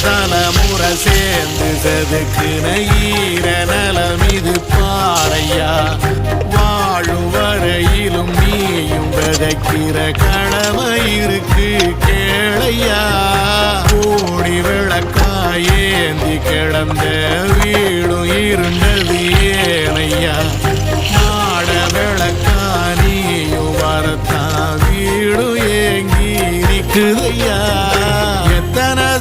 தலைமுறை சேர்ந்து செதுக்குன ஈர நலம் இது பாறையா வாழும் வரையிலும் நீயும் விதைக்கிற கடமை இருக்கு கேளையா? கூடி விளக்காயேந்தி கிடந்த வீடும் இருந்தது ஏனையா? நாட விளக்கா நீயும் வரத்தான் வீடும் ஏங்கி இருக்குதையா